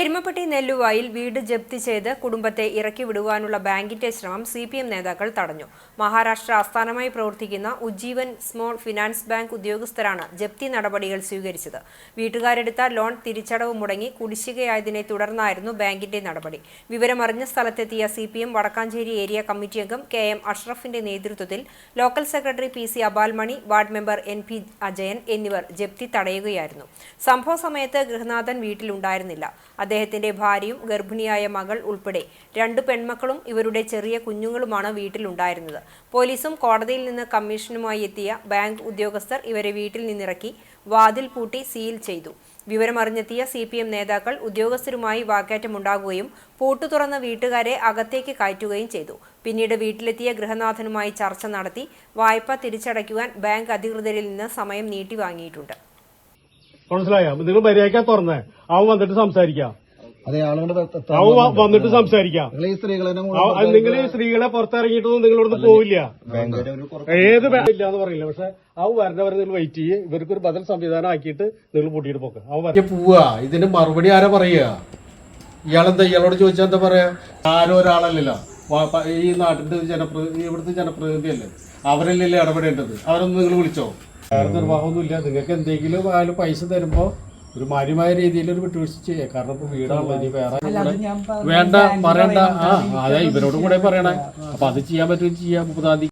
എരുമപ്പെട്ടി നെല്ലുവായിൽ വീട് ജപ്തി ചെയ്ത് കുടുംബത്തെ ഇറക്കി വിടുവാനുള്ള ബാങ്കിന്റെ ശ്രമം സി പി എം നേതാക്കൾ തടഞ്ഞു. മഹാരാഷ്ട്ര ആസ്ഥാനമായി പ്രവർത്തിക്കുന്ന ഉജ്ജീവൻ സ്മോൾ ഫിനാൻസ് ബാങ്ക് ഉദ്യോഗസ്ഥരാണ് ജപ്തി നടപടികൾ സ്വീകരിച്ചത്. വീട്ടുകാരെടുത്ത ലോൺ തിരിച്ചടവ് മുടങ്ങി കുടിശ്ശികയായതിനെ തുടർന്നായിരുന്നു ബാങ്കിന്റെ നടപടി. വിവരമറിഞ്ഞ സ്ഥലത്തെത്തിയ C P M Vadakkanchery area committee അംഗം കെ എം അഷ്റഫിന്റെ നേതൃത്വത്തിൽ local secretary P C Abalmani ward member N P Ajayan എന്നിവർ ജപ്തി തടയുകയായിരുന്നു. സംഭവ സമയത്ത് ഗൃഹനാഥൻ വീട്ടിലുണ്ടായിരുന്നില്ല. അദ്ദേഹത്തിന്റെ ഭാര്യയും ഗർഭിണിയായ മകൾ ഉൾപ്പെടെ രണ്ട് പെൺമക്കളും ഇവരുടെ ചെറിയ കുഞ്ഞുങ്ങളുമാണ് വീട്ടിലുണ്ടായിരുന്നത്. പോലീസും കോടതിയിൽ നിന്ന് കമ്മീഷനുമായി എത്തിയ ബാങ്ക് ഉദ്യോഗസ്ഥർ ഇവരെ വീട്ടിൽ നിന്നിറക്കി വാതിൽ പൂട്ടി സീൽ ചെയ്തു. വിവരമറിഞ്ഞെത്തിയ സി പി എം നേതാക്കൾ ഉദ്യോഗസ്ഥരുമായി വാക്കേറ്റമുണ്ടാകുകയും പൂട്ടു തുറന്ന വീട്ടുകാരെ അകത്തേക്ക് കയറ്റുകയും ചെയ്തു. പിന്നീട് വീട്ടിലെത്തിയ ഗൃഹനാഥനുമായി ചർച്ച നടത്തി വായ്പ തിരിച്ചടയ്ക്കുവാൻ ബാങ്ക് അധികൃതരിൽ നിന്ന് സമയം നീട്ടി വാങ്ങിയിട്ടുണ്ട് മനസ്സിലായോ? നിങ്ങൾ മര്യാദയ്ക്കാ തുറന്നേ. അവൻ വന്നിട്ട് സംസാരിക്കാം. അതെ ആളുകളുടെ അവൻ വ- വന്നിട്ട് സംസാരിക്കാം. നിങ്ങൾ ഈ സ്ത്രീകളെ നിങ്ങൾ ഈ സ്ത്രീകളെ പുറത്തിറങ്ങിയിട്ടൊന്നും നിങ്ങളോട് പോവില്ല. ഏത് ഇല്ല എന്ന് പറയില്ല. പക്ഷെ അവൻ വരണവരെ നിങ്ങൾ വെയിറ്റ് ചെയ്യ്. ഇവർക്കൊരു ബദൽ സംവിധാനം ആക്കിയിട്ട് നിങ്ങൾ പൂട്ടിയിട്ട് പോക്ക്. അവൻ വര- പോവാ. ഇതിന് മറുപടി ആരാ പറയുക? ഇയാളെന്താ? ഇയാളോട് ചോദിച്ചാൽ എന്താ പറയാ? ആരും ഒരാളല്ലല്ലോ. വ- പ- ഈ നാട്ടിന്റെ ജനപ്രതി ഇവിടുത്തെ ജനപ്രതിനിധിയല്ലേ? അവരല്ലല്ലേ ഇടപെടേണ്ടത്? അവരൊന്നും നിങ്ങൾ വിളിച്ചോ? വേറെ നിർവാഹമൊന്നുമില്ല. നിങ്ങൾക്ക് എന്തെങ്കിലും ആയാലും പൈസ തരുമ്പോ ഒരു മാന്യമായ രീതിയിൽ ഒരു വിട്ടുവീഴ്ച ചെയ്യാം. കാരണം ഇപ്പൊ വീടാണല്ലോ ഇനി വേറെ വേണ്ട പറയണ്ട. ആ അതെ ഇവരോടും കൂടെ പറയണേ. അപ്പൊ അത് ചെയ്യാൻ പറ്റുമെങ്കിൽ ചെയ്യാം. മുപ്പതാം തീയതി